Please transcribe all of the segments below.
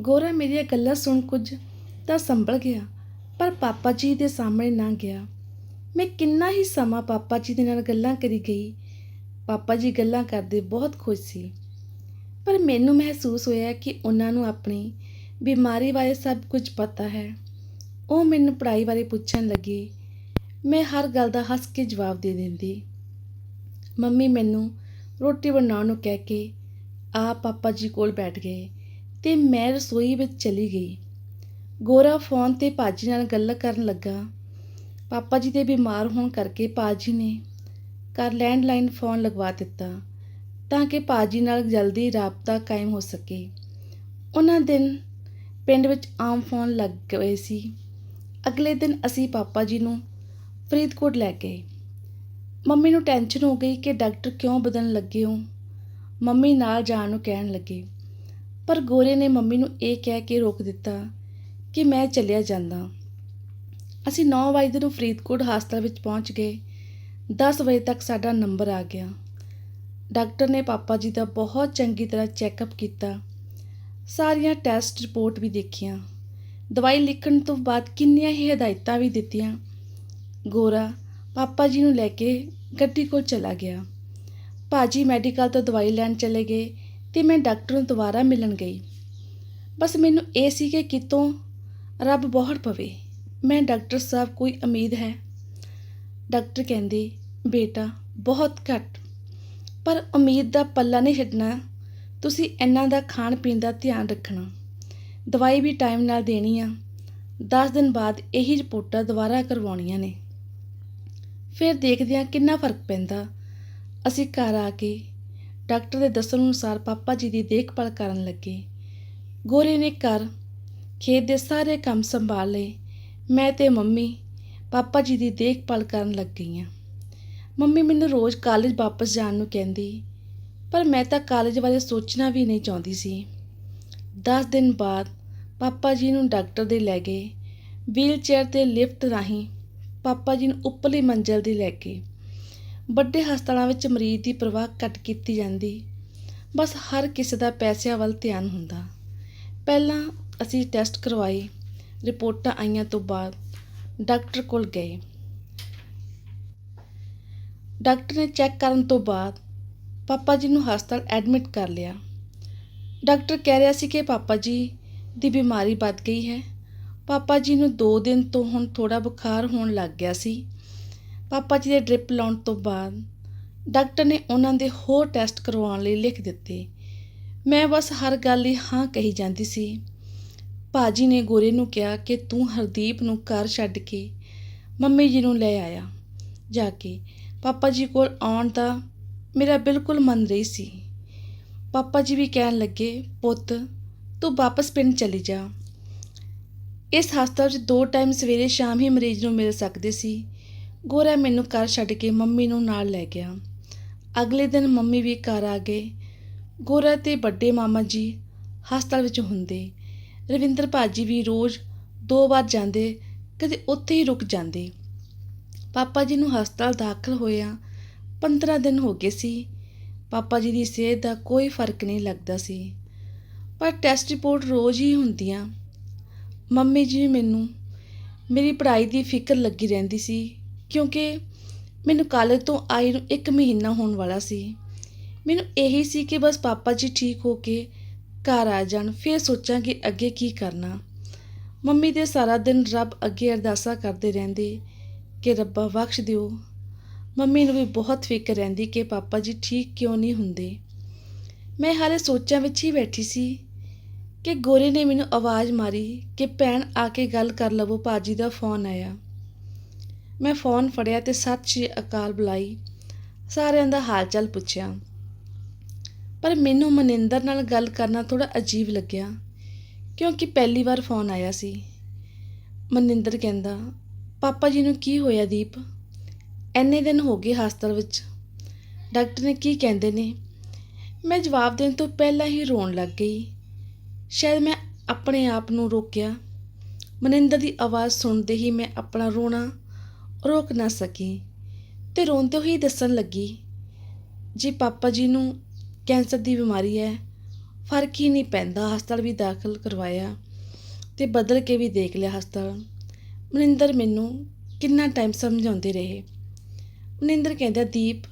ਗੋਰਾ ਮੇਰੀਆਂ ਗੱਲਾਂ ਸੁਣ ਕੁਝ ਤਾਂ ਸੰਭਲ ਗਿਆ, ਪਰ ਪਾਪਾ ਜੀ ਦੇ ਸਾਹਮਣੇ ਨਾ ਗਿਆ। ਮੈਂ ਕਿੰਨਾ ਹੀ ਸਮਾਂ ਪਾਪਾ ਜੀ ਦੇ ਨਾਲ ਗੱਲਾਂ ਕਰੀ ਗਈ। ਪਾਪਾ ਜੀ ਗੱਲਾਂ ਕਰਦੇ ਬਹੁਤ ਖੁਸ਼ ਸੀ। ਪਰ ਮੈਨੂੰ ਮਹਿਸੂਸ ਹੋਇਆ ਕਿ ਉਹਨਾਂ ਨੂੰ ਆਪਣੀ ਬਿਮਾਰੀ ਬਾਰੇ ਸਭ ਕੁਝ ਪਤਾ ਹੈ। ਉਹ ਮੈਨੂੰ ਪੜ੍ਹਾਈ ਬਾਰੇ ਪੁੱਛਣ ਲੱਗੇ। ਮੈਂ ਹਰ ਗੱਲ ਦਾ ਹੱਸ ਕੇ ਜਵਾਬ ਦੇ ਦਿੰਦੀ। ਮੰਮੀ ਮੈਨੂੰ ਰੋਟੀ ਬਣਾਉਣ ਨੂੰ ਕਹਿ ਕੇ ਆ ਪਾਪਾ ਜੀ ਕੋਲ ਬੈਠ ਗਏ। ਤੇ ਮੈਂ ਰਸੋਈ ਵਿੱਚ ਚਲੀ ਗਈ। ਗੋਰਾ ਫੋਨ ਤੇ ਪਾਜੀ ਨਾਲ ਗੱਲ ਕਰਨ ਲੱਗਾ। ਪਾਪਾ ਜੀ ਦੇ ਬਿਮਾਰ ਹੋਣ ਕਰਕੇ ਪਾਜੀ ਨੇ ਘਰ ਲੈਂਡਲਾਈਨ ਫੋਨ ਲਗਵਾ ਦਿੱਤਾ ਤਾਂ ਕਿ ਪਾਜੀ ਨਾਲ ਜਲਦੀ ਰਾਬਤਾ ਕਾਇਮ ਹੋ ਸਕੇ। ਉਹਨਾਂ ਦਿਨ ਪਿੰਡ ਵਿੱਚ ਆਮ ਫੋਨ ਲੱਗ ਗਏ ਸੀ। ਅਗਲੇ ਦਿਨ ਅਸੀਂ ਪਾਪਾ ਜੀ ਨੂੰ ਫਰੀਦਕੋਟ ਲੈ ਗਏ। ਮੰਮੀ ਨੂੰ ਟੈਨਸ਼ਨ ਹੋ ਗਈ ਕਿ ਡਾਕਟਰ ਕਿਉਂ ਬਦਲਣ ਲੱਗੇ ਹੋ? ਮੰਮੀ ਨਾਲ ਜਾਣ ਨੂੰ ਕਹਿਣ ਲੱਗੇ। ਪਰ ਗੋਰੇ ਨੇ ਮੰਮੀ ਨੂੰ ਇਹ ਕਹਿ ਕੇ ਰੋਕ ਦਿੱਤਾ ਕਿ ਮੈਂ ਚੱਲਿਆ ਜਾਂਦਾ। ਅਸੀਂ 9 ਵਜੇ ਨੂੰ ਫਰੀਦਕੋਟ ਹਸਪਤਾਲ ਵਿੱਚ ਪਹੁੰਚ ਗਏ 10 ਵਜੇ ਤੱਕ ਸਾਡਾ ਨੰਬਰ ਆ ਗਿਆ। ਡਾਕਟਰ ਨੇ ਪਾਪਾ ਜੀ ਦਾ ਬਹੁਤ ਚੰਗੀ ਤਰ੍ਹਾਂ ਚੈੱਕਅਪ ਕੀਤਾ। ਸਾਰੀਆਂ ਟੈਸਟ ਰਿਪੋਰਟ ਵੀ ਦੇਖੀਆਂ। ਦਵਾਈ ਲਿਖਣ ਤੋਂ ਬਾਅਦ ਕਿੰਨੀਆਂ ਹੀ ਹਦਾਇਤਾਂ ਵੀ ਦਿੱਤੀਆਂ। ਗੋਰਾ ਪਾਪਾ ਜੀ ਨੂੰ ਲੈ ਕੇ ਗੱਡੀ ਕੋਲ ਚਲਾ ਗਿਆ। ਭਾਜੀ ਮੈਡੀਕਲ ਤੋਂ ਦਵਾਈ ਲੈਣ ਚਲੇ ਗਏ। ਤੇ ਮੈਂ ਡਾਕਟਰ ਨੂੰ ਦੁਬਾਰਾ ਮਿਲਣ ਗਈ। ਬਸ ਮੈਨੂੰ ਇਹ ਸੀ ਕਿ ਕਿਤੋਂ ਰੱਬ ਬਹੁਤ ਪਵੇ। ਮੈਂ ਡਾਕਟਰ ਸਾਹਿਬ ਕੋਈ ਉਮੀਦ ਹੈ? ਡਾਕਟਰ ਕਹਿੰਦੇ, ਬੇਟਾ, ਬਹੁਤ ਘੱਟ। ਪਰ ਉਮੀਦ ਦਾ ਪੱਲਾ ਨਹੀਂ ਛੱਡਣਾ। ਤੁਸੀਂ ਇਹਨਾਂ ਦਾ ਖਾਣ ਪੀਣ ਦਾ ਧਿਆਨ ਰੱਖਣਾ। ਦਵਾਈ ਵੀ ਟਾਈਮ ਨਾਲ ਦੇਣੀ ਆ। 10 ਦਿਨ ਬਾਅਦ ਇਹੀ ਰਿਪੋਰਟਾਂ ਦੁਬਾਰਾ ਕਰਵਾਉਣੀਆਂ ਨੇ। ਫਿਰ ਦੇਖਦੇ ਹਾਂ ਕਿੰਨਾ ਫ਼ਰਕ ਪੈਂਦਾ। ਅਸੀਂ ਘਰ ਆ ਕੇ ਡਾਕਟਰ ਦੇ ਦੱਸਣ ਅਨੁਸਾਰ ਪਾਪਾ ਜੀ ਦੀ ਦੇਖਭਾਲ ਕਰਨ ਲੱਗੇ। ਗੋਰੇ ਨੇ ਘਰ, ਖੇਤ ਦੇ ਸਾਰੇ ਕੰਮ ਸੰਭਾਲ ਲਏ। ਮੈਂ ਤੇ ਮੰਮੀ, ਪਾਪਾ ਜੀ ਦੀ ਦੇਖਭਾਲ ਕਰਨ ਲੱਗ ਗਈਆਂ ਮੰਮੀ ਮੈਨੂੰ ਰੋਜ਼ ਕਾਲਜ ਵਾਪਸ ਜਾਣ ਨੂੰ ਕਹਿੰਦੀ, ਪਰ ਮੈਂ ਤਾਂ ਕਾਲਜ ਬਾਰੇ ਸੋਚਣਾ ਵੀ ਨਹੀਂ ਚਾਹੁੰਦੀ ਸੀ। 10 ਦਿਨ ਬਾਅਦ ਪਾਪਾ ਜੀ ਨੂੰ ਡਾਕਟਰ ਦੇ ਲੈ ਗਏ। ਵੀਲ ਚੇਅਰ ਤੇ ਲਿਫਟ ਰਾਹੀਂ ਪਾਪਾ ਜੀ ਨੂੰ ਉੱਪਰਲੀ ਮੰਜ਼ਲ ਦੀ ਲੈ ਕੇ ਵੱਡੇ ਹਸਪਤਾਲਾਂ ਵਿੱਚ ਮਰੀਜ਼ ਦੀ ਪਰਵਾਹ ਘੱਟ ਕੀਤੀ ਜਾਂਦੀ। ਬਸ ਹਰ ਕਿਸੇ ਦਾ ਪੈਸਿਆਂ ਵੱਲ ਧਿਆਨ ਹੁੰਦਾ। ਪਹਿਲਾਂ ਅਸੀਂ ਟੈਸਟ ਕਰਵਾਏ, ਰਿਪੋਰਟਾਂ ਆਈਆਂ ਤੋਂ ਬਾਅਦ ਡਾਕਟਰ ਕੋਲ ਗਏ। ਡਾਕਟਰ ਨੇ ਚੈੱਕ ਕਰਨ ਤੋਂ ਬਾਅਦ ਪਾਪਾ ਜੀ ਨੂੰ ਹਸਪਤਾਲ ਐਡਮਿਟ ਕਰ ਲਿਆ। ਡਾਕਟਰ ਕਹਿ ਰਿਹਾ ਸੀ ਕਿ ਪਾਪਾ ਜੀ ਦੀ ਬਿਮਾਰੀ ਵੱਧ ਗਈ ਹੈ। ਪਾਪਾ ਜੀ ਨੂੰ 2 ਦਿਨ ਤੋਂ ਹੁਣ ਥੋੜਾ ਬੁਖਾਰ ਹੋਣ ਲੱਗ ਗਿਆ ਸੀ। ਪਾਪਾ ਜੀ ਦੇ ਡ੍ਰਿਪ ਲਾਉਣ ਤੋਂ ਬਾਅਦ ਡਾਕਟਰ ਨੇ ਉਹਨਾਂ ਦੇ ਹੋਰ ਟੈਸਟ ਕਰਵਾਉਣ ਲਈ ਲਿਖ ਦਿੱਤੇ। ਮੈਂ ਬਸ ਹਰ ਗੱਲ ਲਈ ਹਾਂ ਕਹੀ ਜਾਂਦੀ ਸੀ। ਭਾਜੀ ਨੇ ਗੋਰੇ ਨੂੰ ਕਿਹਾ ਕਿ ਤੂੰ ਹਰਦੀਪ ਨੂੰ ਘਰ ਛੱਡ ਕੇ ਮੰਮੀ ਜੀ ਨੂੰ ਲੈ ਆਇਆ। ਜਾ ਕੇ ਪਾਪਾ ਜੀ ਕੋਲ ਆਉਣ ਦਾ ਮੇਰਾ ਬਿਲਕੁਲ ਮਨ ਰਹੀ ਸੀ। ਪਾਪਾ ਜੀ ਵੀ ਕਹਿਣ ਲੱਗੇ, ਪੁੱਤ, ਤੂੰ ਵਾਪਸ ਪਿੰਡ ਚਲੀ ਜਾ। ਇਸ ਹਸਪਤਾਲ 'ਚ ਦੋ ਟਾਈਮ ਸਵੇਰੇ ਸ਼ਾਮ ਹੀ ਮਰੀਜ਼ ਨੂੰ ਮਿਲ ਸਕਦੇ ਸੀ। ਗੋਰਾ ਮੈਨੂੰ ਘਰ ਛੱਡ ਕੇ ਮੰਮੀ ਨੂੰ ਨਾਲ ਲੈ ਗਿਆ। ਅਗਲੇ ਦਿਨ ਮੰਮੀ ਵੀ ਘਰ ਆ ਗਏ। ਗੋਰਾ ਤੇ ਵੱਡੇ ਮਾਮਾ ਜੀ ਹਸਪਤਾਲ ਵਿੱਚ ਹੁੰਦੇ। ਰਵਿੰਦਰ ਭਾਜੀ ਵੀ ਰੋਜ਼ ਦੋ ਵਾਰ ਜਾਂਦੇ, ਕਦੇ ਉੱਥੇ ਹੀ ਰੁਕ ਜਾਂਦੇ। ਪਾਪਾ ਜੀ ਨੂੰ ਹਸਪਤਾਲ ਦਾਖਲ ਹੋਇਆ 15 ਦਿਨ ਹੋ ਗਏ ਸੀ। ਪਾਪਾ ਜੀ ਦੀ ਸਿਹਤ ਦਾ ਕੋਈ ਫ਼ਰਕ ਨਹੀਂ ਲੱਗਦਾ ਸੀ। ਪਰ ਟੈਸਟ ਰਿਪੋਰਟ ਰੋਜ਼ ਹੀ ਹੁੰਦੀਆਂ। ਮੰਮੀ ਜੀ ਮੈਨੂੰ, ਮੇਰੀ ਪੜ੍ਹਾਈ ਦੀ ਫਿਕਰ ਲੱਗੀ ਰਹਿੰਦੀ ਸੀ। ਕਿਉਂਕਿ ਮੈਨੂੰ ਕਾਲਜ ਤੋਂ ਆਈ ਨੂੰ ਇੱਕ ਮਹੀਨਾ ਹੋਣ ਵਾਲਾ ਸੀ। ਮੈਨੂੰ ਇਹੀ ਸੀ ਕਿ ਬਸ ਪਾਪਾ ਜੀ ਠੀਕ ਹੋ ਕੇ ਘਰ ਆ ਜਾਣ, ਫਿਰ ਸੋਚਾਂਗੇ ਅੱਗੇ ਕੀ ਕਰਨਾ। ਮੰਮੀ ਦੇ ਸਾਰਾ ਦਿਨ ਰੱਬ ਅੱਗੇ ਅਰਦਾਸਾਂ ਕਰਦੇ ਰਹਿੰਦੇ ਕਿ ਰੱਬਾ ਬਖਸ਼ ਦਿਓ। ਮੰਮੀ ਨੂੰ ਵੀ ਬਹੁਤ ਫਿਕਰ ਰਹਿੰਦੀ ਕਿ ਪਾਪਾ ਜੀ ਠੀਕ ਕਿਉਂ ਨਹੀਂ ਹੁੰਦੇ। ਮੈਂ ਹਾਲੇ ਸੋਚਾਂ ਵਿੱਚ ਹੀ ਬੈਠੀ ਸੀ ਕਿ ਗੋਰੇ ਨੇ ਮੈਨੂੰ ਆਵਾਜ਼ ਮਾਰੀ ਕਿ ਭੈਣ ਆ ਕੇ ਗੱਲ ਕਰ ਲਵੋ ਪਾਜੀ ਦਾ ਫੋਨ ਆਇਆ। ਮੈਂ ਫੋਨ ਫੜਿਆ ਤੇ ਸਤਿ ਸ਼੍ਰੀ ਅਕਾਲ ਬੁਲਾਈ। ਸਾਰਿਆਂ ਦਾ ਹਾਲ ਚਾਲ ਪੁੱਛਿਆ। ਪਰ ਮੈਨੂੰ ਮਨਿੰਦਰ ਨਾਲ ਗੱਲ ਕਰਨਾ ਥੋੜਾ ਅਜੀਬ ਲੱਗਿਆ, ਕਿਉਂਕਿ ਪਹਿਲੀ ਵਾਰ ਫੋਨ ਆਇਆ ਸੀ। ਮਨਿੰਦਰ ਕਹਿੰਦਾ, ਪਾਪਾ ਜੀ ਨੂੰ ਕੀ ਹੋਇਆ ਦੀਪ? ਐਨੇ ਦਿਨ ਹੋ ਗਏ ਹਸਪਤਾਲ ਵਿੱਚ। ਡਾਕਟਰ ਨੇ ਕੀ ਕਹਿੰਦੇ ਨੇ? ਮੈਂ ਜਵਾਬ ਦੇਣ ਤੋਂ ਪਹਿਲਾਂ ਹੀ ਰੋਣ ਲੱਗ ਗਈ। ਸ਼ਾਇਦ ਮੈਂ ਆਪਣੇ ਆਪ ਨੂੰ ਰੋਕਿਆ। ਮਨਿੰਦਰ ਦੀ ਆਵਾਜ਼ ਸੁਣਦੇ ਹੀ ਮੈਂ ਆਪਣਾ ਰੋਣਾ ਰੋਕ ਨਾ ਸਕੀ। ਤੇ ਰੋਂਦੇ ਹੋਈ ਦੱਸਣ ਲੱਗੀ, ਜੀ, ਪਾਪਾ ਜੀ ਨੂੰ ਕੈਂਸਰ ਦੀ ਬਿਮਾਰੀ ਹੈ। ਫ਼ਰਕ ਹੀ ਨਹੀਂ ਪੈਂਦਾ, ਹਸਪਤਾਲ ਵੀ ਦਾਖਲ ਕਰਵਾਇਆ ਤੇ ਬਦਲ ਕੇ ਵੀ ਦੇਖ ਲਿਆ ਹਸਪਤਾਲ। ਮਨਿੰਦਰ ਮੈਨੂੰ ਕਿੰਨਾ ਟਾਈਮ ਸਮਝਾਉਂਦੇ ਰਹੇ। ਮਨਿੰਦਰ ਕਹਿੰਦਾ, ਦੀਪ,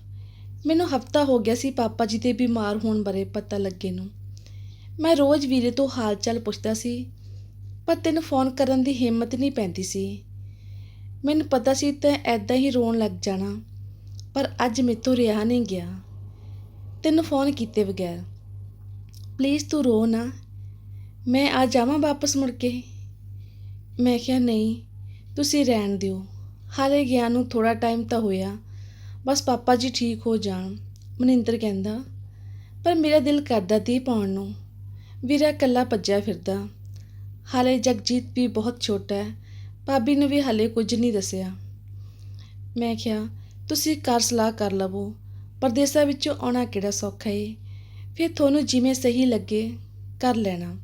ਮੈਨੂੰ ਹਫਤਾ ਹੋ ਗਿਆ ਸੀ ਪਾਪਾ ਜੀ ਦੇ ਬਿਮਾਰ ਹੋਣ ਬਾਰੇ ਪਤਾ ਲੱਗੇ ਨੂੰ। ਮੈਂ ਰੋਜ਼ ਵੀਰੇ ਤੋਂ ਹਾਲ ਚਾਲ ਪੁੱਛਦਾ ਸੀ, ਪਰ ਤੈਨੂੰ ਫੋਨ ਕਰਨ ਦੀ ਹਿੰਮਤ ਨਹੀਂ ਪੈਂਦੀ ਸੀ। ਮੈਨੂੰ ਪਤਾ ਸੀ ਤੈਂ ਐਦਾਂ ਹੀ ਰੋਣ ਲੱਗ ਜਾਣਾ, ਪਰ ਅੱਜ ਮੇਤੋਂ ਰਿਹਾ ਨਹੀਂ ਗਿਆ। ਤੈਨੂੰ ਫੋਨ ਕੀਤੇ ਬਗੈਰ। ਪਲੀਜ਼ ਤੂੰ ਰੋ ਨਾ। ਮੈਂ ਆ ਜਾਵਾਂ ਵਾਪਸ ਮੁੜ ਕੇ। ਮੈਂ ਕਿਹਾ, ਨਹੀਂ, ਤੁਸੀਂ ਰਹਿਣ ਦਿਓ। ਹਾਲੇ ਗਿਆ ਨੂੰ ਥੋੜਾ ਟਾਈਮ ਤਾਂ ਹੋਇਆ। ਬਸ ਪਾਪਾ ਜੀ ਠੀਕ ਹੋ ਜਾਣ। ਮਨਿੰਦਰ ਕਹਿੰਦਾ। ਪਰ ਮੇਰਾ ਦਿਲ ਕਰਦਾ ਤੀ ਪਾਉਣ ਨੂੰ। ਵੀਰਾ ਇਕੱਲਾ ਭੱਜਿਆ ਫਿਰਦਾ। ਹਾਲੇ ਜਗਜੀਤ ਵੀ ਬਹੁਤ ਛੋਟਾ ਹੈ। ਭਾਬੀ ਨੇ ਵੀ ਹਾਲੇ ਕੁਝ ਨਹੀਂ ਦੱਸਿਆ। ਮੈਂ ਕਿਹਾ, ਤੁਸੀਂ ਕਰ ਸਲਾਹ ਕਰ ਲਵੋ, ਪਰਦੇਸਾਂ ਵਿੱਚੋਂ ਆਉਣਾ ਕਿਹੜਾ ਸੌਖਾ ਏ? ਫਿਰ ਤੁਹਾਨੂੰ ਜਿਵੇਂ ਸਹੀ ਲੱਗੇ, ਕਰ ਲੈਣਾ।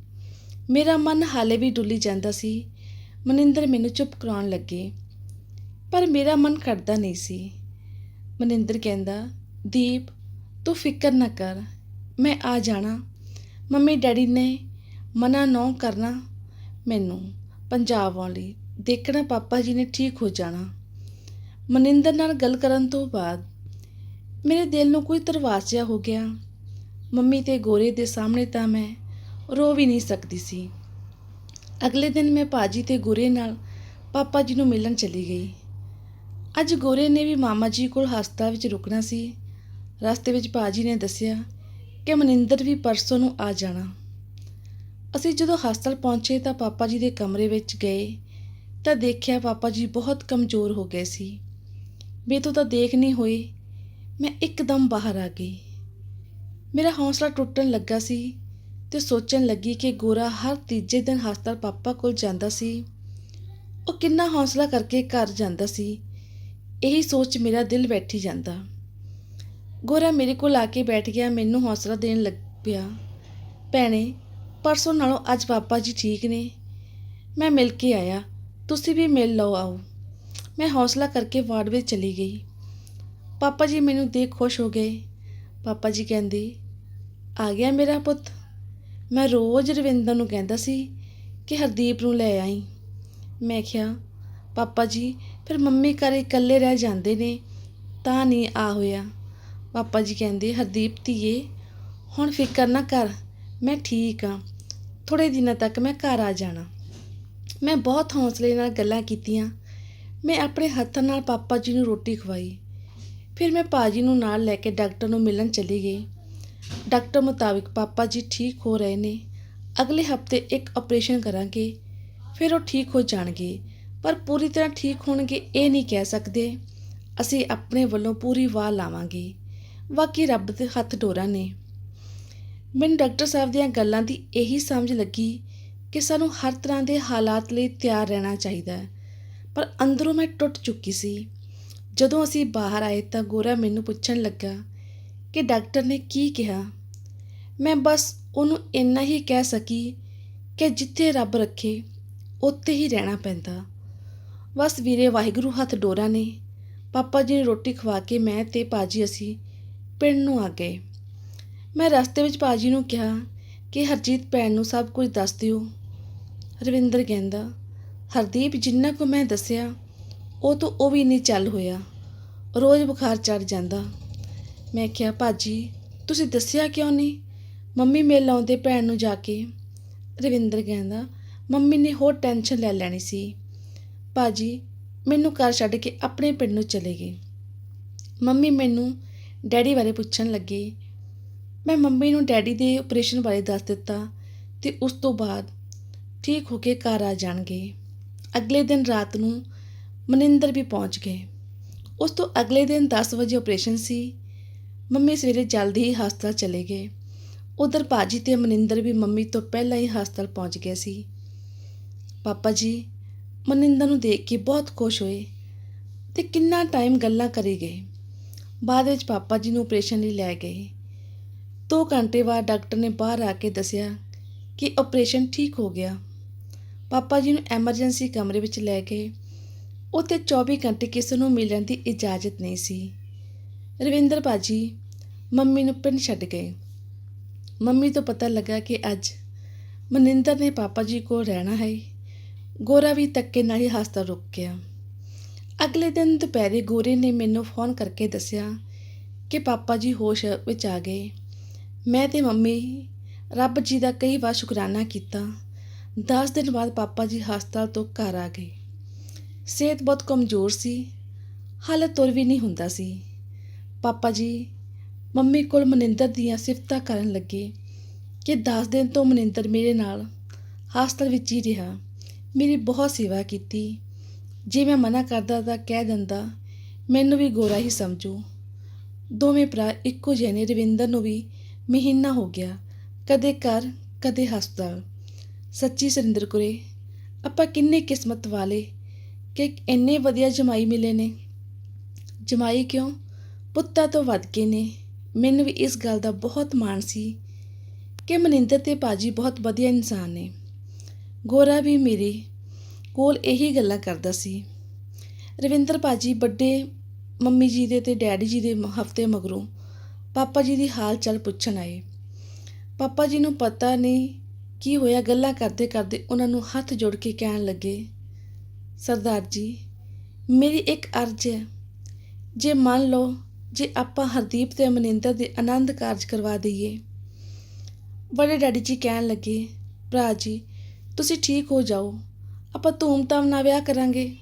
ਮੇਰਾ ਮਨ ਹਾਲੇ ਵੀ ਡੁੱਲੀ ਜਾਂਦਾ ਸੀ। ਮਨਿੰਦਰ ਮੈਨੂੰ ਚੁੱਪ ਕਰਾਉਣ ਲੱਗੇ, ਪਰ ਮੇਰਾ ਮਨ ਖੜਦਾ ਨਹੀਂ ਸੀ। ਮਨਿੰਦਰ ਕਹਿੰਦਾ, ਦੀਪ, ਤੂੰ ਫਿਕਰ ਨਾ ਕਰ, ਮੈਂ ਆ ਜਾਣਾ। ਮੰਮੀ ਡੈਡੀ ਨੇ ਮਨਾ ਨਾ ਕਰਨਾ ਮੈਨੂੰ, ਪੰਜਾਬ ਆਉਣ ਲਈ। ਦੇਖਣਾ ਪਾਪਾ ਜੀ ਨੇ ਠੀਕ ਹੋ ਜਾਣਾ। ਮਨਿੰਦਰ ਨਾਲ ਗੱਲ ਕਰਨ ਤੋਂ ਬਾਅਦ ਮੇਰੇ ਦਿਲ ਨੂੰ ਕੋਈ ਤਰਵਾਸ ਜਿਹਾ ਹੋ ਗਿਆ। ਮੰਮੀ ਤੇ ਗੋਰੇ ਦੇ ਸਾਹਮਣੇ ਤਾਂ ਮੈਂ ਰੋ ਵੀ ਨਹੀਂ ਸਕਦੀ ਸੀ। ਅਗਲੇ ਦਿਨ ਮੈਂ ਪਾਜੀ ਤੇ ਗੋਰੇ ਨਾਲ ਪਾਪਾ ਜੀ ਨੂੰ ਮਿਲਣ ਚਲੀ ਗਈ। ਅੱਜ ਗੋਰੇ ਨੇ ਵੀ ਮਾਮਾ ਜੀ ਕੋਲ ਹਸਪਤਾਲ ਵਿੱਚ ਰੁਕਣਾ ਸੀ। ਰਸਤੇ ਵਿੱਚ ਪਾਜੀ ਨੇ ਦੱਸਿਆ ਕਿ ਮਨਿੰਦਰ ਵੀ ਪਰਸੋਂ ਨੂੰ ਆ ਜਾਣਾ। ਅਸੀਂ ਜਦੋਂ ਹਸਪਤਾਲ ਪਹੁੰਚੇ ਤਾਂ ਪਾਪਾ ਜੀ ਦੇ ਕਮਰੇ ਵਿੱਚ ਗਏ। ਤਾਂ ਦੇਖਿਆ ਪਾਪਾ ਜੀ ਬਹੁਤ ਕਮਜ਼ੋਰ ਹੋ ਗਏ ਸੀ। ਬੇਤੋਂ ਤਾਂ ਦੇਖ ਨਹੀਂ ਹੋਈ। ਮੈਂ ਇੱਕਦਮ ਬਾਹਰ ਆ ਗਈ। ਮੇਰਾ ਹੌਸਲਾ ਟੁੱਟਣ ਲੱਗਾ ਸੀ ਤੇ ਸੋਚਣ ਲੱਗੀ ਕਿ ਗੋਰਾ ਹਰ ਤੀਜੇ ਦਿਨ ਹਸਪਤਾਲ ਪਾਪਾ ਕੋਲ ਜਾਂਦਾ ਸੀ। ਉਹ ਕਿੰਨਾ ਹੌਸਲਾ ਕਰਕੇ ਘਰ ਜਾਂਦਾ ਸੀ। ਇਹੀ ਸੋਚ ਮੇਰਾ ਦਿਲ ਬੈਠੀ ਜਾਂਦਾ। ਗੋਰਾ ਮੇਰੇ ਕੋਲ ਆ ਕੇ ਬੈਠ ਗਿਆ, ਮੈਨੂੰ ਹੌਸਲਾ ਦੇਣ ਲੱਗ ਪਿਆ। ਭੈਣੇ, ਪਰਸੋਂ ਨਾਲੋਂ ਅੱਜ ਪਾਪਾ ਜੀ ਠੀਕ ਨੇ। ਮੈਂ ਮਿਲ ਕੇ ਆਇਆ। ਤੁਸੀਂ ਵੀ ਮਿਲ ਲਓ, ਆਓ। ਮੈਂ ਹੌਸਲਾ ਕਰਕੇ ਵਾਰਡ ਵਿੱਚ ਚਲੀ ਗਈ। ਪਾਪਾ ਜੀ ਮੈਨੂੰ ਦੇਖ ਖੁਸ਼ ਹੋ ਗਏ। ਪਾਪਾ ਜੀ ਕਹਿੰਦੇ, ਆ ਗਿਆ ਮੇਰਾ ਪੁੱਤ। ਮੈਂ ਰੋਜ਼ ਰਵਿੰਦਰ ਨੂੰ ਕਹਿੰਦਾ ਸੀ ਕਿ ਹਰਦੀਪ ਨੂੰ ਲੈ ਆਈ। ਮੈਂ ਕਿਹਾ, ਪਾਪਾ ਜੀ, ਫਿਰ ਮੰਮੀ ਘਰ ਇਕੱਲੇ ਰਹਿ ਜਾਂਦੇ ਨੇ, ਤਾਂ ਨਹੀਂ ਆ ਹੋਇਆ। ਪਾਪਾ ਜੀ ਕਹਿੰਦੇ, ਹਰਦੀਪ ਧੀਏ, ਹੁਣ ਫਿਕਰ ਨਾ ਕਰ, ਮੈਂ ਠੀਕ ਆ। ਥੋੜੇ ਦਿਨਾਂ ਤੱਕ ਮੈਂ ਘਰ ਆ ਜਾਣਾ। ਮੈਂ ਬਹੁਤ ਹੌਸਲੇ ਨਾਲ ਗੱਲਾਂ ਕੀਤੀਆਂ। ਮੈਂ ਆਪਣੇ ਹੱਥਾਂ ਨਾਲ ਪਾਪਾ ਜੀ ਨੂੰ ਰੋਟੀ ਖਵਾਈ। ਫਿਰ ਮੈਂ ਪਾਜੀ ਨੂੰ ਨਾਲ ਲੈ ਕੇ ਡਾਕਟਰ ਨੂੰ ਮਿਲਣ ਚਲੀ ਗਈ। ਡਾਕਟਰ ਮੁਤਾਬਿਕ ਪਾਪਾ ਜੀ ਠੀਕ ਹੋ ਰਹੇ ਨੇ। ਅਗਲੇ ਹਫ਼ਤੇ ਇੱਕ ਆਪਰੇਸ਼ਨ ਕਰਾਂਗੇ, ਫਿਰ ਉਹ ਠੀਕ ਹੋ ਜਾਣਗੇ। ਪਰ ਪੂਰੀ ਤਰ੍ਹਾਂ ਠੀਕ ਹੋਣਗੇ ਇਹ ਨਹੀਂ ਕਹਿ ਸਕਦੇ। ਅਸੀਂ ਆਪਣੇ ਵੱਲੋਂ ਪੂਰੀ ਵਾਹ ਲਾਵਾਂਗੇ। ਬਾਕੀ ਰੱਬ ਦੇ ਹੱਥ ਡੋਰਾ ਨੇ। ਮੈਨੂੰ ਡਾਕਟਰ ਸਾਹਿਬ ਦੀਆਂ ਗੱਲਾਂ ਦੀ ਇਹੀ ਸਮਝ ਲੱਗੀ ਕਿ ਸਾਨੂੰ ਹਰ ਤਰ੍ਹਾਂ ਦੇ ਹਾਲਾਤ ਲਈ ਤਿਆਰ ਰਹਿਣਾ ਚਾਹੀਦਾ ਹੈ। ਪਰ ਅੰਦਰੋਂ ਮੈਂ ਟੁੱਟ ਚੁੱਕੀ ਸੀ। ਜਦੋਂ ਅਸੀਂ ਬਾਹਰ ਆਏ ਤਾਂ ਗੋਰਾ ਮੈਨੂੰ ਪੁੱਛਣ ਲੱਗਾ ਕਿ ਡਾਕਟਰ ਨੇ ਕੀ ਕਿਹਾ। ਮੈਂ ਬਸ ਉਹਨੂੰ ਇੰਨਾ ਹੀ ਕਹਿ ਸਕੀ ਕਿ ਜਿੱਥੇ ਰੱਬ ਰੱਖੇ, ਉੱਥੇ ਹੀ ਰਹਿਣਾ ਪੈਂਦਾ। ਬਸ ਵੀਰੇ, ਵਾਹਿਗੁਰੂ ਹੱਥ ਡੋਰਾ ਨੇ। ਪਾਪਾ ਜੀ ਨੇ ਰੋਟੀ ਖਵਾ ਕੇ ਮੈਂ ਤੇ ਪਾਜੀ ਅਸੀਂ ਪਿੰਡ ਨੂੰ ਆ ਗਏ। ਮੈਂ ਰਸਤੇ ਵਿੱਚ ਪਾਜੀ ਨੂੰ ਕਿਹਾ ਕਿ ਹਰਜੀਤ ਭੈਣ ਨੂੰ ਸਭ ਕੁਝ ਦੱਸ ਦਿਓ। ਰਵਿੰਦਰ ਕਹਿੰਦਾ, ਹਰਦੀਪ, ਜਿੰਨਾ ਕੁ ਮੈਂ ਦੱਸਿਆ, ਉਹ ਤੋਂ ਉਹ ਵੀ ਨਹੀਂ ਚੱਲ ਹੋਇਆ। ਰੋਜ਼ ਬੁਖਾਰ ਚੜ ਜਾਂਦਾ। ਮੈਂ ਕਿਹਾ, ਭਾਜੀ, ਤੁਸੀਂ ਦੱਸਿਆ ਕਿਉਂ ਨਹੀਂ? ਮੰਮੀ ਮੇਲ ਆਉਂਦੇ ਭੈਣ ਨੂੰ ਜਾ ਕੇ। ਰਵਿੰਦਰ ਕਹਿੰਦਾ, ਮੰਮੀ ਨੇ ਹੋਰ ਟੈਨਸ਼ਨ ਲੈ ਲੈਣੀ ਸੀ। ਭਾਜੀ, ਮੈਨੂੰ ਘਰ ਛੱਡ ਕੇ ਆਪਣੇ ਪਿੰਡ ਨੂੰ ਚਲੇ ਗਏ। ਮੰਮੀ ਮੈਨੂੰ ਡੈਡੀ ਬਾਰੇ ਪੁੱਛਣ ਲੱਗੇ। ਮੈਂ ਮੰਮੀ ਨੂੰ ਡੈਡੀ ਦੇ ਆਪਰੇਸ਼ਨ ਬਾਰੇ ਦੱਸ ਦਿੱਤਾ ਤੇ ਉਸ ਤੋਂ ਬਾਅਦ ਠੀਕ ਹੋ ਕੇ ਘਰ ਆ ਜਾਣਗੇ। ਅਗਲੇ ਦਿਨ ਰਾਤ ਨੂੰ ਮਨਿੰਦਰ ਵੀ ਪਹੁੰਚ ਗਏ। ਉਸ ਤੋਂ ਅਗਲੇ ਦਿਨ 10 ਵਜੇ ਆਪਰੇਸ਼ਨ ਸੀ। ਮੰਮੀ ਸਵੇਰੇ ਜਲਦੀ ਹੀ ਹਸਪਤਾਲ ਚਲੇ ਗਏ। ਉਧਰ ਬਾਜੀ ਤੇ ਮਨਿੰਦਰ ਵੀ ਮੰਮੀ ਤੋਂ ਪਹਿਲਾਂ ਹੀ ਹਸਪਤਾਲ ਪਹੁੰਚ ਗਏ ਸੀ। ਪਾਪਾ ਜੀ, ਮਨਿੰਦਰ ਨੂੰ ਦੇਖ ਕੇ ਬਹੁਤ ਖੁਸ਼ ਹੋਏ ਤੇ ਕਿੰਨਾ ਟਾਈਮ ਗੱਲਾਂ ਕਰੀ ਗਏ। ਬਾਅਦ ਵਿੱਚ ਪਾਪਾ ਜੀ ਨੂੰ ਆਪਰੇਸ਼ਨ ਲਈ ਲੈ ਗਏ। 2 ਘੰਟੇ ਬਾਅਦ ਡਾਕਟਰ ਨੇ ਬਾਹਰ ਆ ਕੇ ਦੱਸਿਆ ਕਿ ਆਪਰੇਸ਼ਨ ਠੀਕ ਹੋ ਗਿਆ। ਪਾਪਾ ਜੀ ਨੂੰ ਐਮਰਜੈਂਸੀ ਕਮਰੇ ਵਿੱਚ ਲੈ ਗਏ। ਉੱਥੇ 24 ਘੰਟੇ ਕਿਸੇ ਨੂੰ ਮਿਲਣ ਦੀ ਇਜਾਜ਼ਤ ਨਹੀਂ ਸੀ। ਰਵਿੰਦਰ ਬਾਜੀ ਮੰਮੀ ਨੂੰ ਪਿੰਡ ਛੱਡ ਗਏ। ਮੰਮੀ ਤੋਂ ਪਤਾ ਲੱਗਾ ਕਿ ਅੱਜ ਮਨਿੰਦਰ ਨੇ ਪਾਪਾ ਜੀ ਕੋਲ ਰਹਿਣਾ ਹੈ। ਗੋਰਾ ਵੀ ਤੱਕੇ ਨਾਲ ਹੀ ਹੱਸਦਾ ਰੁਕ ਗਿਆ। ਅਗਲੇ ਦਿਨ ਦੁਪਹਿਰੇ ਗੋਰੇ ਨੇ ਮੈਨੂੰ ਫੋਨ ਕਰਕੇ ਦੱਸਿਆ ਕਿ ਪਾਪਾ ਜੀ ਹੋਸ਼ ਵਿੱਚ ਆ ਗਏ। ਮੈਂ ਤੇ ਮੰਮੀ ਰੱਬ ਜੀ ਦਾ ਕਈ ਵਾਰ ਸ਼ੁਕਰਾਨਾ ਕੀਤਾ। 10 ਦਿਨ ਬਾਅਦ ਪਾਪਾ ਜੀ ਹਸਪਤਾਲ ਤੋਂ ਘਰ ਆ ਗਏ। ਸਿਹਤ ਬਹੁਤ ਕਮਜ਼ੋਰ ਸੀ। ਹਾਲੇ ਤੁਰ ਵੀ ਨਹੀਂ ਹੁੰਦਾ ਸੀ। ਪਾਪਾ ਜੀ ਮੰਮੀ ਕੋਲ ਮਨਿੰਦਰ ਦੀਆਂ ਸਿਫਤਾਂ ਕਰਨ ਲੱਗੇ ਕਿ 10 ਦਿਨ ਤੋਂ ਮਨਿੰਦਰ ਮੇਰੇ ਨਾਲ ਹਸਪਤਾਲ ਵਿੱਚ ਹੀ ਰਿਹਾ। ਮੇਰੀ ਬਹੁਤ ਸੇਵਾ ਕੀਤੀ। ਜੇ ਮੈਂ ਮਨਾ ਕਰਦਾ ਤਾਂ ਕਹਿ ਦਿੰਦਾ, ਮੈਨੂੰ ਵੀ ਗੋਰਾ ਹੀ ਸਮਝੋ। ਦੋਵੇਂ ਭਰਾ ਇੱਕੋ ਜਿਹੇ ਨੇ। ਰਵਿੰਦਰ ਨੂੰ ਵੀ ਮਹੀਨਾ ਹੋ ਗਿਆ। ਕਦੇ ਘਰ, ਕਦੇ ਹਸਪਤਾਲ। ਸੱਚੀ ਸੁਰਿੰਦਰ ਕੁਰੇ, ਆਪਾਂ ਕਿੰਨੇ ਕਿਸਮਤ ਵਾਲੇ ਕਿ ਇੰਨੇ ਵਧੀਆ ਜਮਾਈ ਮਿਲੇ ਨੇ। ਜਮਾਈ ਕਿਉਂ? ਪੁੱਤਾਂ ਤੋਂ ਵੱਧ ਕੇ ਨੇ। ਮੈਨੂੰ ਵੀ ਇਸ ਗੱਲ ਦਾ ਬਹੁਤ ਮਾਣ ਸੀ ਕਿ ਮਨਿੰਦਰ ਤੇ ਬਾਜੀ ਬਹੁਤ ਵਧੀਆ ਇਨਸਾਨ ਨੇ। ਗੋਰਾ ਵੀ ਮੇਰੇ ਕੋਲ ਇਹੀ ਗੱਲਾਂ ਕਰਦਾ ਸੀ। ਰਵਿੰਦਰ ਬਾਜੀ ਵੱਡੇ ਮੰਮੀ ਜੀ ਦੇ ਤੇ ਡੈਡੀ ਜੀ ਦੇ ਹਫ਼ਤੇ ਮਗਰੋਂ ਪਾਪਾ ਜੀ ਦੀ ਹਾਲ ਚਾਲ ਪੁੱਛਣ ਆਏ। ਪਾਪਾ ਜੀ ਨੂੰ ਪਤਾ ਨਹੀਂ ਕੀ ਹੋਇਆ ਗੱਲਾਂ ਕਰਦੇ ਕਰਦੇ ਉਹਨਾਂ ਨੂੰ ਹੱਥ ਜੋੜ ਕੇ ਕਹਿਣ ਲੱਗੇ, ਸਰਦਾਰ ਜੀ, ਮੇਰੀ ਇੱਕ ਅਰਜ਼ ਹੈ। ਜੇ ਮੰਨ ਲਓ, ਜੇ ਆਪਾਂ ਹਰਦੀਪ ਤੇ ਅਮਨਿੰਦਰ ਦੇ ਆਨੰਦ ਕਾਰਜ ਕਰਵਾ ਦਈਏ। ਬੜੇ ਡੈਡੀ ਜੀ ਕਹਿਣ ਲੱਗੇ, ਭਰਾ ਜੀ, ਤੁਸੀਂ ਠੀਕ ਹੋ ਜਾਓ, ਆਪਾਂ ਧੂਮ-ਧਾਮ ਨਾਲ ਵਿਆਹ ਕਰਾਂਗੇ।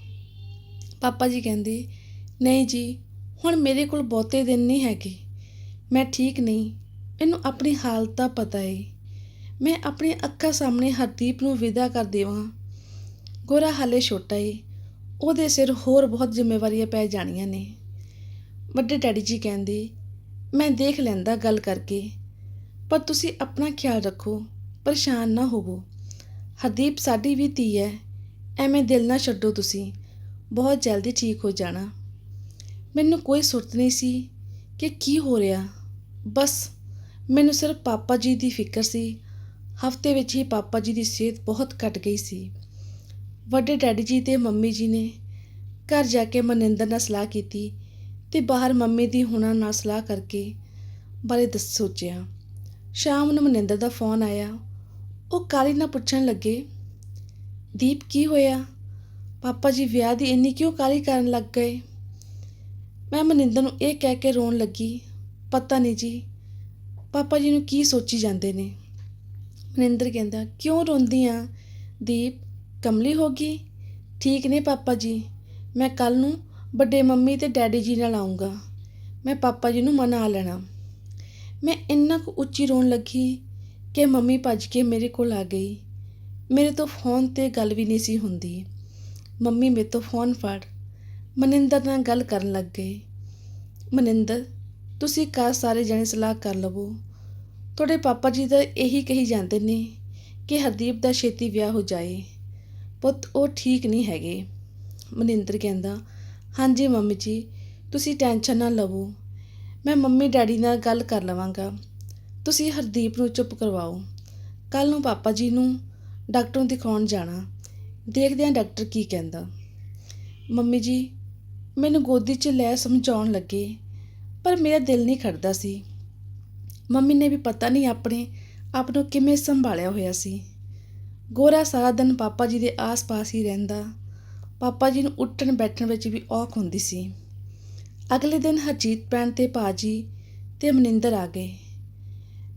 ਪਾਪਾ ਜੀ ਕਹਿੰਦੇ, ਨਹੀਂ ਜੀ, ਹੁਣ ਮੇਰੇ ਕੋਲ ਬਹੁਤੇ ਦਿਨ ਨਹੀਂ ਹੈਗੇ। ਮੈਂ ਠੀਕ ਨਹੀਂ ਇਹਨੂੰ ਆਪਣੀ ਹਾਲਤ ਦਾ ਪਤਾ ਏ। ਮੈਂ ਆਪਣੀ ਅੱਖਾਂ ਸਾਹਮਣੇ ਹਰਦੀਪ ਨੂੰ ਵਿਦਾ ਕਰ ਦੇਵਾਂ। ਗੋਰਾ ਹਾਲੇ ਛੋਟਾ ਏ। ਉਹਦੇ ਸਿਰ ਹੋਰ ਬਹੁਤ ਜ਼ਿੰਮੇਵਾਰੀਆਂ ਪੈ ਜਾਣੀਆਂ ਨੇ। ਵੱਡੇ ਡੈਡੀ ਜੀ ਕਹਿੰਦੇ, ਮੈਂ ਦੇਖ ਲੈਂਦਾ ਗੱਲ ਕਰਕੇ, ਪਰ ਤੁਸੀਂ ਆਪਣਾ ਖਿਆਲ ਰੱਖੋ, ਪਰੇਸ਼ਾਨ ਨਾ ਹੋਵੋ। ਹਰਦੀਪ ਸਾਡੀ ਵੀ ਧੀ ਹੈ ਐਵੇਂ ਦਿਲ ਨਾ ਛੱਡੋ ਤੁਸੀਂ, ਬਹੁਤ ਜਲਦੀ ਠੀਕ ਹੋ ਜਾਣਾ। ਮੈਨੂੰ ਕੋਈ ਸੁਰਤ ਨਹੀਂ ਸੀ ਕਿ ਕੀ ਹੋ ਰਿਹਾ। ਬਸ, ਮੈਨੂੰ ਸਿਰਫ ਪਾਪਾ ਜੀ ਦੀ ਫਿਕਰ ਸੀ ਹਫ਼ਤੇ ਵਿੱਚ ਹੀ ਪਾਪਾ ਜੀ ਦੀ ਸਿਹਤ ਬਹੁਤ ਘਟ ਗਈ ਸੀ। ਵੱਡੇ ਡੈਡੀ ਜੀ ਤੇ ਮੰਮੀ ਜੀ ਨੇ ਘਰ ਜਾ ਕੇ ਮਨਿੰਦਰ ਨਾਲ ਸਲਾਹ ਕੀਤੀ ਤੇ ਬਾਹਰ ਮੰਮੀ ਦੀ ਹੁਣਾਂ ਨਾਲ ਸਲਾਹ ਕਰਕੇ ਬਾਰੇ ਦੱਸ ਸੋਚਿਆ। ਸ਼ਾਮ ਨੂੰ ਮਨਿੰਦਰ ਦਾ ਫੋਨ ਆਇਆ। ਉਹ ਕਾਲੀ ਨਾਲ ਪੁੱਛਣ ਲੱਗੇ, ਦੀਪ, ਕੀ ਹੋਇਆ? ਪਾਪਾ ਜੀ ਵਿਆਹ ਦੀ ਇੰਨੀ ਕਿਉਂ ਕਾਲੀ ਕਰਨ ਲੱਗ ਗਏ? ਮੈਂ ਮਨਿੰਦਰ ਨੂੰ ਇਹ ਕਹਿ ਕੇ ਰੋਣ ਲੱਗੀ, ਪਤਾ ਨਹੀਂ ਜੀ, ਪਾਪਾ ਜੀ ਨੂੰ ਕੀ ਸੋਚੀ ਜਾਂਦੇ ਨੇ? ਮਨਿੰਦਰ ਕਹਿੰਦਾ, ਕਿਉਂ ਰੋਂਦੀ ਆ? ਦੀਪ, ਕਮਲੀ ਹੋ ਗਈ? ਠੀਕ ਨੇ ਪਾਪਾ ਜੀ। ਮੈਂ ਕੱਲ ਨੂੰ ਵੱਡੇ ਮੰਮੀ ਤੇ ਡੈਡੀ ਜੀ ਨਾਲ ਆਉਂਗਾ ਮੈਂ ਪਾਪਾ ਜੀ ਨੂੰ ਮਨਾ ਲੈਣਾ। ਮੈਂ ਇੰਨਾ ਕੁ ਉੱਚੀ ਰੋਣ ਲੱਗੀ ਕਿ ਮੰਮੀ ਭੱਜ ਕੇ ਮੇਰੇ ਕੋਲ ਆ ਗਈ। ਮੇਰੇ ਤੋਂ ਫੋਨ ਤੇ ਗੱਲ ਵੀ ਨਹੀਂ ਸੀ ਹੁੰਦੀ। ਮੰਮੀ ਮੇਰੇ ਤੋਂ ਫੋਨ ਫੜ। ਮਨਿੰਦਰ ਨਾਲ ਗੱਲ ਕਰਨ ਲੱਗ ਗਏ ਮਨਿੰਦਰ, ਤੁਸੀਂ ਘਰ ਸਾਰੇ ਜਣੇ ਸਲਾਹ ਕਰ ਲਵੋ। ਤੁਹਾਡੇ ਪਾਪਾ ਜੀ ਤਾਂ ਇਹੀ ਕਹੀ ਜਾਂਦੇ ਨੇ ਕਿ ਹਰਦੀਪ ਦਾ ਛੇਤੀ ਵਿਆਹ ਹੋ ਜਾਏ। ਪੁੱਤ, ਉਹ ਠੀਕ ਨਹੀਂ ਹੈਗੇ। ਮਨਿੰਦਰ ਕਹਿੰਦਾ, ਹਾਂਜੀ ਮੰਮੀ ਜੀ, ਤੁਸੀਂ ਟੈਨਸ਼ਨ ਨਾ ਲਵੋ। ਮੈਂ ਮੰਮੀ ਡੈਡੀ ਨਾਲ ਗੱਲ ਕਰ ਲਵਾਂਗਾ। ਤੁਸੀਂ ਹਰਦੀਪ ਨੂੰ ਚੁੱਪ ਕਰਵਾਓ। ਕੱਲ ਨੂੰ ਪਾਪਾ ਜੀ ਨੂੰ ਡਾਕਟਰ ਨੂੰ ਦਿਖਾਉਣ ਜਾਣਾ। ਦੇਖਦੇ ਹਾਂ ਡਾਕਟਰ ਕੀ ਕਹਿੰਦਾ। ਮੰਮੀ ਜੀ, ਮੈਨੂੰ ਗੋਦੀ 'ਚ ਲੈ ਸਮਝਾਉਣ ਲੱਗੇ, ਪਰ ਮੇਰਾ ਦਿਲ ਨਹੀਂ ਖੜਦਾ ਸੀ। ਮੰਮੀ ਨੇ ਵੀ ਪਤਾ ਨਹੀਂ ਆਪਣੇ ਆਪ ਨੂੰ ਕਿਵੇਂ ਸੰਭਾਲਿਆ ਹੋਇਆ ਸੀ। ਗੋਰਾ ਸਾਰਾ ਦਿਨ ਪਾਪਾ ਜੀ ਦੇ ਆਸ-ਪਾਸ ਹੀ ਰਹਿੰਦਾ। ਪਾਪਾ ਜੀ ਨੂੰ ਉੱਠਣ ਬੈਠਣ ਵਿੱਚ ਵੀ ਔਖ ਹੁੰਦੀ ਸੀ। ਅਗਲੇ ਦਿਨ ਹਰਜੀਤ ਭੈਣ ਤੇ ਭਾਜੀ ਤੇ ਮਨਿੰਦਰ ਆ ਗਏ।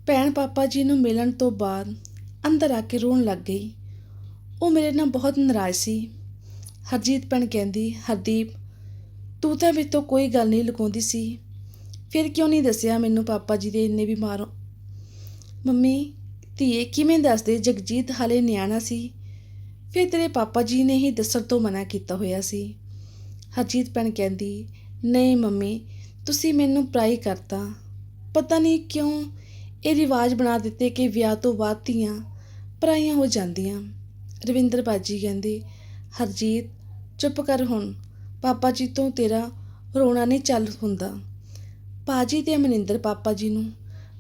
ਭੈਣ ਪਾਪਾ ਜੀ ਨੂੰ ਮਿਲਣ ਤੋਂ ਬਾਅਦ ਅੰਦਰ ਆ ਕੇ ਰੋਣ ਲੱਗ ਗਈ। ਉਹ ਮੇਰੇ ਨਾਲ ਬਹੁਤ ਨਾਰਾਜ਼ ਸੀ। ਹਰਜੀਤ ਭੈਣ ਕਹਿੰਦੀ, ਹਰਦੀਪ, ਤੂੰ ਤਾਂ ਮੇਰੇ ਤੋਂ ਕੋਈ ਗੱਲ ਨਹੀਂ ਲੁਕਾਉਂਦੀ ਸੀ। ਫਿਰ ਕਿਉਂ ਨਹੀਂ ਦੱਸਿਆ ਮੈਨੂੰ ਪਾਪਾ ਜੀ ਦੇ ਇੰਨੇ ਬਿਮਾਰ ਮੰਮੀ, ਧੀਏ, ਕਿਵੇਂ ਦੱਸਦੇ? ਜਗਜੀਤ ਹਾਲੇ ਨਿਆਣਾ ਸੀ। ਫਿਰ ਤੇਰੇ ਪਾਪਾ ਜੀ ਨੇ ਹੀ ਦੱਸਣ ਤੋਂ ਮਨਾ ਕੀਤਾ ਹੋਇਆ ਸੀ। ਹਰਜੀਤ ਭੈਣ ਕਹਿੰਦੀ, ਨਹੀਂ ਮੰਮੀ, ਤੁਸੀਂ ਮੈਨੂੰ ਪ੍ਰਾਈ ਕਰਤਾ। ਪਤਾ ਨਹੀਂ ਕਿਉਂ ਇਹ ਰਿਵਾਜ ਬਣਾ ਦਿੱਤੇ ਕਿ ਵਿਆਹ ਤੋਂ ਬਾਅਦ ਧੀਆਂ ਪਰਾਈਆਂ ਹੋ ਜਾਂਦੀਆਂ। ਰਵਿੰਦਰ ਬਾਜੀ ਕਹਿੰਦੀ, ਹਰਜੀਤ, ਚੁੱਪ ਕਰ ਹੁਣ। ਪਾਪਾ ਜੀ ਤੋਂ ਤੇਰਾ ਰੋਣਾ ਨਹੀਂ ਚੱਲ ਹੁੰਦਾ। ਪਾਜੀ ਤੇ ਮਨਿੰਦਰ ਪਾਪਾ ਜੀ ਨੂੰ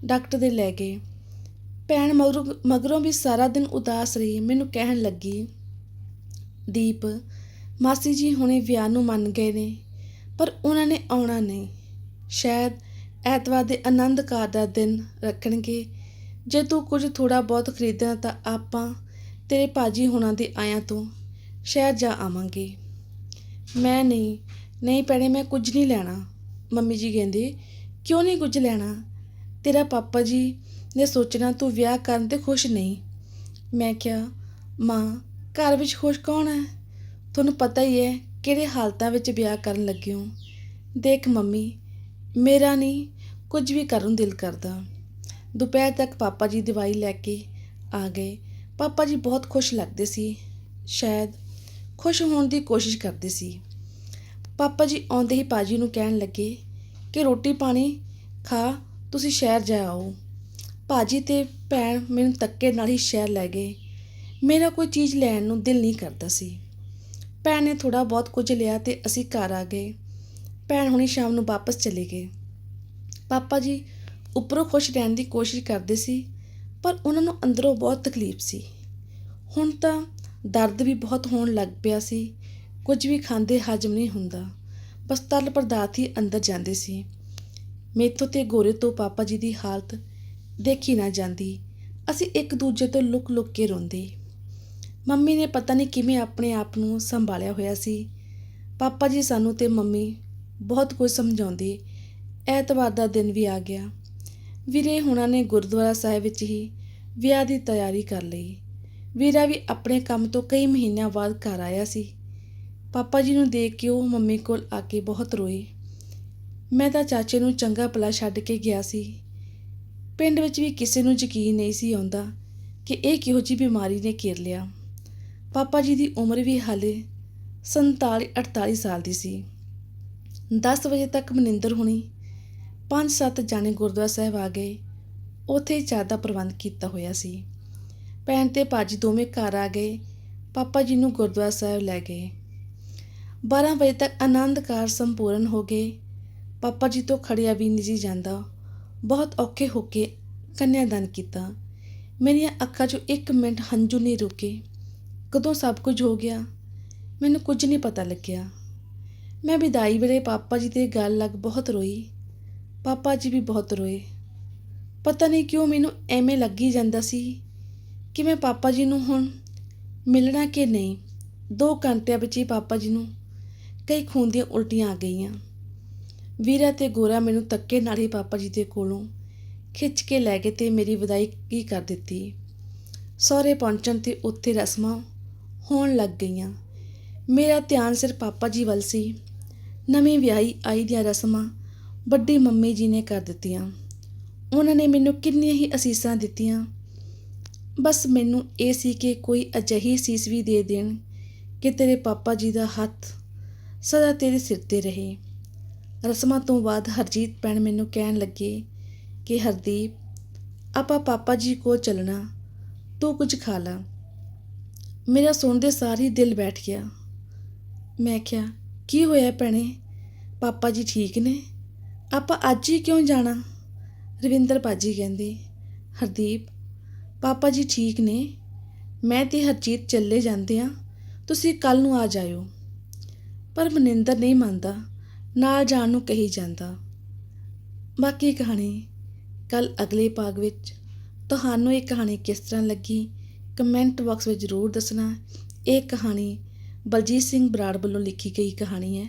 ਡਾਕਟਰ ਦੇ ਲੈ ਗਏ। ਭੈਣ ਮਗਰੋਂ ਮਗਰੋਂ ਵੀ ਸਾਰਾ ਦਿਨ ਉਦਾਸ ਰਹੀ। ਮੈਨੂੰ ਕਹਿਣ ਲੱਗੀ, ਦੀਪ, ਮਾਸੀ ਜੀ ਹੁਣੇ ਵਿਆਹ ਨੂੰ ਮੰਨ ਗਏ ਨੇ, ਪਰ ਉਹਨਾਂ ਨੇ ਆਉਣਾ ਨਹੀਂ। ਸ਼ਾਇਦ ਐਤਵਾਰ ਦੇ ਆਨੰਦ ਕਾਰ ਦਾ ਦਿਨ ਰੱਖਣਗੇ। ਜੇ ਤੂੰ ਕੁਝ ਥੋੜਾ ਬਹੁਤ ਖਰੀਦਣਾ ਤਾਂ ਆਪਾਂ ਤੇਰੇ ਪਾਜੀ ਹੁਣਾਂ ਦੇ ਆਇਆਂ ਤੋਂ ਸ਼ਹਿਰ ਜਾ ਆਵਾਂਗੇ। ਮੈਂ ਨਹੀਂ ਨਹੀਂ ਭੈਣੇ, ਮੈਂ ਕੁਝ ਨਹੀਂ ਲੈਣਾ, ਮੰਮੀ ਜੀ ਕਹਿੰਦੇ। ਕਿਉਂ ਨਹੀਂ ਕੁਝ ਲੈਣਾ? ਤੇਰਾ ਪਾਪਾ ਜੀ ਨੇ ਸੋਚਣਾ ਤੂੰ ਵਿਆਹ ਕਰਨ ਤੇ ਖੁਸ਼ ਨਹੀਂ। ਮੈਂ ਕਿਹਾ, ਮਾਂ, ਘਰ ਵਿੱਚ ਖੁਸ਼ ਕੌਣ ਹੈ? ਤੁਹਾਨੂੰ ਪਤਾ ਹੀ ਹੈ ਕਿਹੜੇ ਹਾਲਤਾਂ ਵਿੱਚ ਵਿਆਹ ਕਰਨ ਲੱਗੇ ਹੋ। ਦੇਖ ਮੰਮੀ, ਮੇਰਾ ਨਹੀਂ, ਕੁਝ ਵੀ ਕਰਨ ਦਿਲ ਕਰਦਾ। ਦੁਪਹਿਰ ਤੱਕ ਪਾਪਾ ਜੀ ਦਵਾਈ ਲੈ ਕੇ ਆ ਗਏ। ਪਾਪਾ ਜੀ ਬਹੁਤ ਖੁਸ਼ ਲੱਗਦੇ ਸੀ। ਸ਼ਾਇਦ ਖੁਸ਼ ਹੋਣ ਦੀ ਕੋਸ਼ਿਸ਼ ਕਰਦੇ ਸੀ। ਪਾਪਾ ਜੀ ਆਉਂਦੇ ਹੀ ਪਾਜੀ ਨੂੰ ਕਹਿਣ ਲੱਗੇ ਕਿ ਰੋਟੀ ਪਾਣੀ ਖਾ, ਤੁਸੀਂ ਸ਼ਹਿਰ ਜਾ ਆਓ। ਭਾਅ ਜੀ ਅਤੇ ਭੈਣ ਮੈਨੂੰ ਧੱਕੇ ਨਾਲ ਹੀ ਸ਼ਹਿਰ ਲੈ ਗਏ। ਮੇਰਾ ਕੋਈ ਚੀਜ਼ ਲੈਣ ਨੂੰ ਦਿਲ ਨਹੀਂ ਕਰਦਾ ਸੀ। ਭੈਣ ਨੇ ਥੋੜ੍ਹਾ ਬਹੁਤ ਕੁਝ ਲਿਆ ਅਤੇ ਅਸੀਂ ਘਰ ਆ ਗਏ। ਭੈਣ ਹੁਣੀ ਸ਼ਾਮ ਨੂੰ ਵਾਪਸ ਚਲੇ ਗਏ। ਪਾਪਾ ਜੀ ਉੱਪਰੋਂ ਖੁਸ਼ ਰਹਿਣ ਦੀ ਕੋਸ਼ਿਸ਼ ਕਰਦੇ ਸੀ, ਪਰ ਉਹਨਾਂ ਨੂੰ ਅੰਦਰੋਂ ਬਹੁਤ ਤਕਲੀਫ ਸੀ। ਹੁਣ ਤਾਂ ਦਰਦ ਵੀ ਬਹੁਤ ਹੋਣ ਲੱਗ ਪਿਆ ਸੀ। ਕੁਝ ਵੀ ਖਾਂਦੇ ਹਜਮ ਨਹੀਂ ਹੁੰਦਾ। ਬਸ ਤਰਲ ਪਦਾਰਥ ਹੀ ਅੰਦਰ ਜਾਂਦੇ ਸੀ। ਮੇਥੋਂ ਤੇ ਗੋਰੇ ਤੋਂ ਪਾਪਾ ਜੀ ਦੀ ਹਾਲਤ ਦੇਖੀ ਨਾ ਜਾਂਦੀ। ਅਸੀਂ ਇੱਕ ਦੂਜੇ ਤੋਂ ਲੁਕ-ਲੁਕ ਕੇ ਰੋਂਦੇ। ਮੰਮੀ ਨੇ ਪਤਾ ਨਹੀਂ ਕਿਵੇਂ ਆਪਣੇ ਆਪ ਨੂੰ ਸੰਭਾਲਿਆ ਹੋਇਆ ਸੀ। ਪਾਪਾ ਜੀ ਸਾਨੂੰ ਤੇ ਮੰਮੀ ਬਹੁਤ ਕੁਝ ਸਮਝਾਉਂਦੇ। ਐਤਵਾਰ ਦਾ ਦਿਨ ਵੀ ਆ ਗਿਆ। ਵੀਰੇ ਹੁਣਾਂ ਨੇ ਗੁਰਦੁਆਰਾ ਸਾਹਿਬ ਵਿੱਚ ਹੀ ਵਿਆਹ ਦੀ ਤਿਆਰੀ ਕਰ ਲਈ। ਵੀਰਾ ਵੀ ਆਪਣੇ ਕੰਮ ਤੋਂ ਕਈ ਮਹੀਨਿਆਂ ਬਾਅਦ ਘਰ ਆਇਆ ਸੀ। ਪਾਪਾ ਜੀ ਨੂੰ ਦੇਖ ਕੇ ਉਹ ਮੰਮੀ ਕੋਲ ਆ ਕੇ ਬਹੁਤ ਰੋਏ ਮੈਂ ਤਾਂ ਚਾਚੇ ਨੂੰ ਚੰਗਾ ਭਲਾ ਛੱਡ ਕੇ ਗਿਆ ਸੀ। ਪਿੰਡ ਵਿੱਚ ਵੀ ਕਿਸੇ ਨੂੰ ਯਕੀਨ ਨਹੀਂ ਸੀ ਆਉਂਦਾ ਕਿ ਇਹ ਕਿਹੋ ਜਿਹੀ ਬਿਮਾਰੀ ਨੇ ਘੇਰ ਲਿਆ। ਪਾਪਾ ਜੀ ਦੀ ਉਮਰ ਵੀ ਹਾਲੇ 47 48 ਸਾਲ ਦੀ ਸੀ। 10 ਵਜੇ ਤੱਕ ਮਨਿੰਦਰ ਹੁਣੀ ਪੰਜ ਸੱਤ ਜਾਣੇ ਗੁਰਦੁਆਰਾ ਸਾਹਿਬ ਆ ਗਏ। ਉੱਥੇ ਹੀ ਚਾਹ ਦਾ ਪ੍ਰਬੰਧ ਕੀਤਾ ਹੋਇਆ ਸੀ। ਭੈਣ ਤੇ ਭਾਜੀ ਦੋਵੇਂ ਘਰ ਆ ਗਏ। ਪਾਪਾ ਜੀ ਨੂੰ ਗੁਰਦੁਆਰਾ ਸਾਹਿਬ ਲੈ ਗਏ। 12 ਵਜੇ ਤੱਕ ਆਨੰਦ ਕਾਰ ਸੰਪੂਰਨ ਹੋ ਗਏ। ਪਾਪਾ ਜੀ ਤੋਂ ਖੜਿਆ ਵੀ ਨਹੀਂ ਸੀ ਜਾਂਦਾ। ਬਹੁਤ ਔਖੇ ਹੋ ਕੇ ਕੰਨਿਆਦਾਨ ਕੀਤਾ। ਮੇਰੀਆਂ ਅੱਖਾਂ 'ਚੋਂ ਇੱਕ ਮਿੰਟ ਹੰਝੂ ਨਹੀਂ ਰੁਕੇ। ਕਦੋਂ ਸਭ ਕੁਝ ਹੋ ਗਿਆ? ਮੈਨੂੰ ਕੁਝ ਨਹੀਂ ਪਤਾ ਲੱਗਿਆ। ਮੈਂ ਵਿਦਾਈ ਵੇਲੇ ਪਾਪਾ ਜੀ 'ਤੇ ਗੱਲ ਲੱਗ ਬਹੁਤ ਰੋਈ। ਪਾਪਾ ਜੀ ਵੀ ਬਹੁਤ ਰੋਏ। ਪਤਾ ਨਹੀਂ ਕਿਉਂ ਮੈਨੂੰ ਐਵੇਂ ਲੱਗੀ ਜਾਂਦਾ ਸੀ ਕਿ ਮੈਂ ਪਾਪਾ ਜੀ ਨੂੰ ਹੁਣ ਮਿਲਣਾ ਕਿ ਨਹੀਂ। 2 ਘੰਟਿਆਂ ਵਿੱਚ ਹੀ ਪਾਪਾ ਜੀ ਨੂੰ ਕਈ ਖੂਨ ਦੀਆਂ ਉਲਟੀਆਂ ਆ ਗਈਆਂ। ਵੀਰਾ ਤੇ ਗੋਰਾ ਮੈਨੂੰ ਤੱਕੇ ਨਾਲ ਹੀ ਪਾਪਾ ਜੀ ਦੇ ਕੋਲੋਂ ਖਿੱਚ ਕੇ ਲੈ ਗਏ ਤੇ ਮੇਰੀ ਵਿਦਾਈ ਕੀ ਕਰ ਦਿੱਤੀ। ਸਹੁਰੇ ਪਹੁੰਚਣ ਤੇ ਉੱਥੇ ਰਸਮਾਂ ਹੋਣ ਲੱਗ ਗਈਆਂ। ਮੇਰਾ ਧਿਆਨ ਸਿਰ ਪਾਪਾ ਜੀ ਵੱਲ ਸੀ। ਨਵੀਂ ਵਿਆਹੀ ਆਈ ਦੀਆਂ ਰਸਮਾਂ ਵੱਡੀ ਮੰਮੀ ਜੀ ਨੇ ਕਰ ਦਿੱਤੀਆਂ। ਉਹਨਾਂ ਨੇ ਮੈਨੂੰ ਕਿੰਨੀਆਂ ਹੀ ਅਸੀਸਾਂ ਦਿੱਤੀਆਂ। ਬਸ ਮੈਨੂੰ ਇਹ ਸੀ ਕਿ ਕੋਈ ਅਜਿਹੀ ਸੀਸ ਵੀ ਦੇ ਦੇਣ ਕਿ ਤੇਰੇ ਪਾਪਾ ਜੀ ਦਾ ਹੱਥ ਸਦਾ ਤੇਰੇ ਸਿਰ ਤੇ ਰਹੇ। ਰਸਮਾਂ ਤੋਂ ਬਾਅਦ ਹਰਜੀਤ ਭੈਣ ਮੈਨੂੰ ਕਹਿਣ ਲੱਗੇ ਕਿ, ਹਰਦੀਪ, ਆਪਾਂ ਪਾਪਾ ਜੀ ਕੋਲ ਚੱਲਣਾ, ਤੂੰ ਕੁਝ ਖਾ ਲਾ। ਮੇਰਾ ਸੁਣਦੇ ਸਾਰ ਹੀ ਦਿਲ ਬੈਠ ਗਿਆ। ਮੈਂ ਕਿਹਾ, ਕੀ ਹੋਇਆ ਭੈਣੇ? ਪਾਪਾ ਜੀ ਠੀਕ ਨੇ? ਆਪਾਂ ਅੱਜ ਹੀ ਕਿਉਂ ਜਾਣਾ? ਰਵਿੰਦਰ ਪਾਜੀ ਕਹਿੰਦੇ, ਹਰਦੀਪ, ਪਾਪਾ ਜੀ ਠੀਕ ਨੇ। ਮੈਂ ਤੇ ਹਰਜੀਤ ਚੱਲੇ ਜਾਂਦੇ ਆ। ਤੁਸੀਂ ਕੱਲ ਨੂੰ ਆ ਜਾਇਓ। ਪਰ ਮਨਿੰਦਰ ਨਹੀਂ ਮੰਨਦਾ, ਨਾਲ ਜਾਣ ਨੂੰ ਕਹੀ ਜਾਂਦਾ। ਬਾਕੀ ਕਹਾਣੀ ਕੱਲ ਅਗਲੇ ਭਾਗ ਵਿੱਚ ਤੁਹਾਨੂੰ ਇਹ ਕਹਾਣੀ ਕਿਸ ਤਰ੍ਹਾਂ ਲੱਗੀ ਕਮੈਂਟ ਬਾਕਸ ਵਿੱਚ ਜ਼ਰੂਰ ਦੱਸਣਾ। ਇਹ ਕਹਾਣੀ ਬਲਜੀਤ ਸਿੰਘ ਬਰਾੜ ਵੱਲੋਂ ਲਿਖੀ ਗਈ ਕਹਾਣੀ ਹੈ।